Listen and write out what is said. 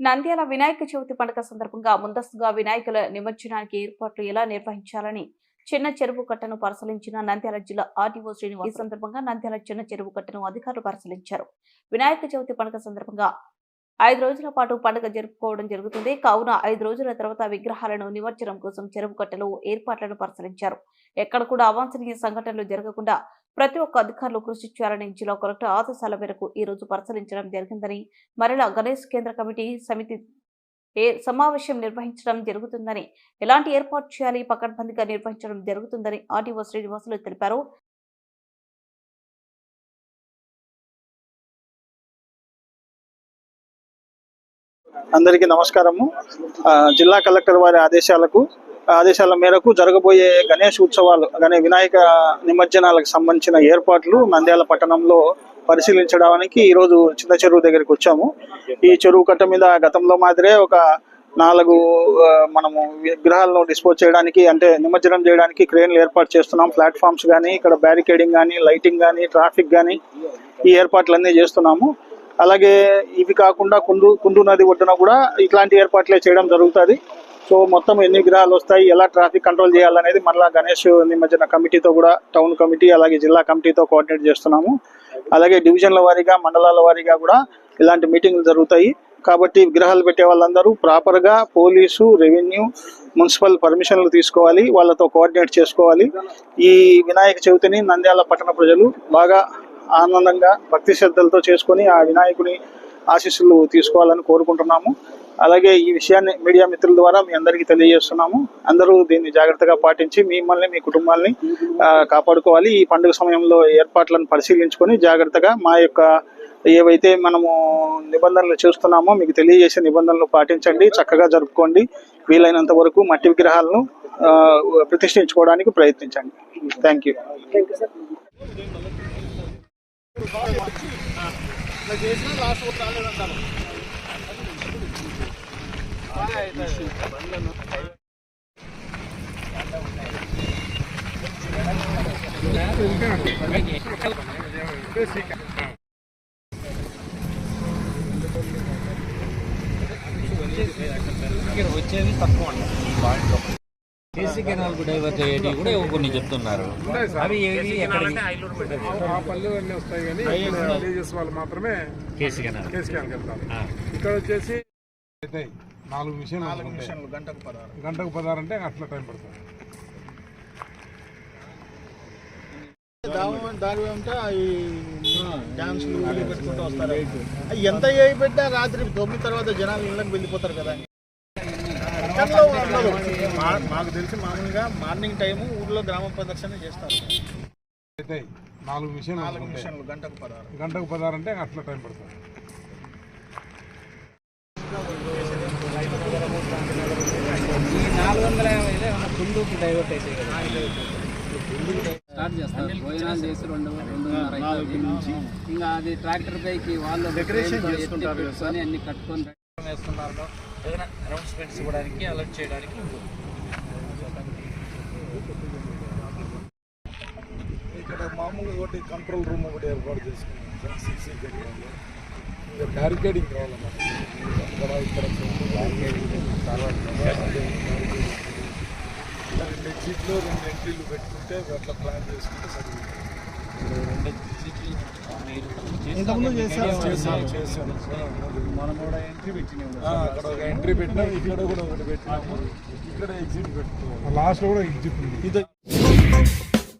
నంద్యాల వినాయక చవితి పండుగ సందర్భంగా ముందస్తుగా వినాయకుల నిమజ్జనానికి ఏర్పాట్లు ఎలా నిర్వహించాలని చిన్న చెరువు కట్టను పరిశీలించిన నంద్యాల జిల్లా ఆర్డీఓ శ్రీనివాస్ ఈ సందర్భంగా నంద్యాల చిన్న చెరువు కట్టను అధికారులు పరిశీలించారు. వినాయక చవితి పండుగ సందర్భంగా ఐదు రోజుల పాటు పండుగ జరుపుకోవడం జరుగుతుంది. కావున ఐదు రోజుల తర్వాత విగ్రహాలను నిమజ్జనం కోసం చెరువు కట్టలో ఏర్పాట్లను పరిశీలించారు. ఎక్కడ కూడా అవాంఛనీయ సంఘటనలు జరగకుండా ప్రతి ఒక్క అధికారులు కృషి చేయాలని జిల్లా కలెక్టర్ ఆదేశాల మేరకు ఈ రోజు పరిశీలించడం జరిగిందని మరలా గణేష్ కేంద్ర కమిటీ సమితి ఏ సమావేశం నిర్వహించడం జరుగుతుందని ఎలాంటి ఏర్పాటు చేయాలి పకడ్బందీగా నిర్వహించడం జరుగుతుందని ఆర్టీఓ శ్రీనివాసులు తెలిపారు. అందరికీ నమస్కారము. జిల్లా కలెక్టర్ వారి ఆదేశాలకు ఆదేశాల మేరకు జరగబోయే గణేష్ ఉత్సవాలు గణే వినాయక నిమజ్జనాలకు సంబంధించిన ఏర్పాట్లు నంద్యాల పట్టణంలో పరిశీలించడానికి ఈరోజు చిన్న చెరువు దగ్గరికి వచ్చాము. ఈ చెరువు కట్ట మీద గతంలో మాదిరే ఒక నాలుగు మనము విగ్రహాలను డిస్పోజ్ చేయడానికి అంటే నిమజ్జనం చేయడానికి క్రేన్లు ఏర్పాటు చేస్తున్నాం. ప్లాట్ఫామ్స్ కానీ ఇక్కడ బ్యారికేడింగ్ కానీ లైటింగ్ కానీ ట్రాఫిక్ కానీ ఈ ఏర్పాట్లన్నీ చేస్తున్నాము. అలాగే ఇవి కాకుండా కుందు కుందు నది ఒడ్డున కూడా ఇట్లాంటి ఏర్పాట్లే చేయడం జరుగుతుంది. సో మొత్తం ఎన్ని విగ్రహాలు వస్తాయి ఎలా ట్రాఫిక్ కంట్రోల్ చేయాలనేది మళ్ళీ గణేష్ నిమజ్జన కమిటీతో కూడా టౌన్ కమిటీ అలాగే జిల్లా కమిటీతో కోఆర్డినేట్ చేస్తున్నాము. అలాగే డివిజన్ల వారీగా మండలాల వారీగా కూడా ఇలాంటి మీటింగ్లు జరుగుతాయి. కాబట్టి విగ్రహాలు పెట్టే వాళ్ళందరూ ప్రాపర్గా పోలీసు రెవెన్యూ మున్సిపల్ పర్మిషన్లు తీసుకోవాలి వాళ్ళతో కోఆర్డినేట్ చేసుకోవాలి. ఈ వినాయక చవితిని నంద్యాల పట్టణ ప్రజలు బాగా ఆనందంగా భక్తి శ్రద్ధలతో చేసుకొని ఆ వినాయకుని ఆశీస్సులు తీసుకోవాలని కోరుకుంటున్నాము. అలాగే ఈ విషయాన్ని మీడియా మిత్రుల ద్వారా మీ అందరికీ తెలియజేస్తున్నాము. అందరూ దీన్ని జాగ్రత్తగా పాటించి మిమ్మల్ని మీ కుటుంబాల్ని ఆ, కాపాడుకోవాలి. ఈ పండుగ సమయంలో ఏర్పాట్లను పరిశీలించుకొని జాగ్రత్తగా మా యొక్క ఏవైతే మనము నిబంధనలు చేస్తున్నామో మీకు తెలియజేసే నిబంధనలు పాటించండి చక్కగా జరుపుకోండి. వీలైనంత వరకు మట్టి విగ్రహాలను ప్రతిష్ఠించుకోవడానికి ప్రయత్నించండి. థ్యాంక్ యూ వచ్చేది తక్కువ సీసీ కెనాల్ డైవర్ట్ అయ్యేది కూడా కొన్ని చెప్తున్నారు. అవి ఏవి ఎక్కడ ఆ పళ్ళు అన్నీ వస్తాయి కానీ రిలీజియస్ వాళ్ళు మాత్రమే కేసీ కెనాల్. కేసుకెళ్ళకి వెళ్తారు. ఆ. ఇక్కడ వచ్చేసి నాలుగు మిషన్లు నాలుగు. నిమిషాలు గంటకు పదహారు. గంటకు పదహారు అంటే అట్లా టైం పడుతుంది. వెంట ఈ డాన్సులు ఇవి పెట్టుకుంటూ వస్తారు. అవి ఎంత ఏ పెట్టా రాత్రి తొమ్మిది తర్వాత జనాలు ఇళ్ళకి వెళ్ళిపోతారు కదా. మాకు తెలిసి మామూలుగా మార్నింగ్ టైము ఊర్లో గ్రామ ప్రదర్శన చేస్తారు. అయితే నాలుగు మిషన్లు నాలుగు. నిమిషాలు గంటకు పదహారు. గంటకు పదహారు అంటే అట్లా టైం పడుతుంది. నాలుగు వందల యాభై కుందుకు డైవర్ట్ అయితే స్టార్ట్ చేస్తారు. భోజనాలు చేసి రెండు రెండున్నర అవుతుంది. ఇంకా అది ట్రాక్టర్ పైకి వాళ్ళు తో చేసుకుంటారు అన్ని కట్టుకొని వేస్తున్నారు ఏదైనా అనౌన్స్మెంట్స్ ఇవ్వడానికి అలర్ట్ చేయడానికి ఇక్కడ మామూలుగా ఒకటి కంట్రోల్ రూమ్ ఒకటి ఏర్పాటు చేసుకున్నాం సీసీ కెమెరాలు ఇంకా బ్యారికేడింగ్ కావాలన్నమాట ఇక్కడ ఇక్కడ రెండు ఎగ్జిట్లు రెండు ఎంట్రీలు పెట్టుకుంటే అట్లా ప్లాన్ చేసుకుంటే సరిపోతుంది. మనం కూడా ఎంట్రీ పెట్టినాం. అక్కడ ఒక ఎంట్రీ పెట్టినాం ఇక్కడ కూడా ఒకటి పెట్టినాము. ఇక్కడ ఎగ్జిట్ పెట్టుకోవాలి. లాస్ట్ కూడా ఎగ్జిట్ ఉంది. ఇది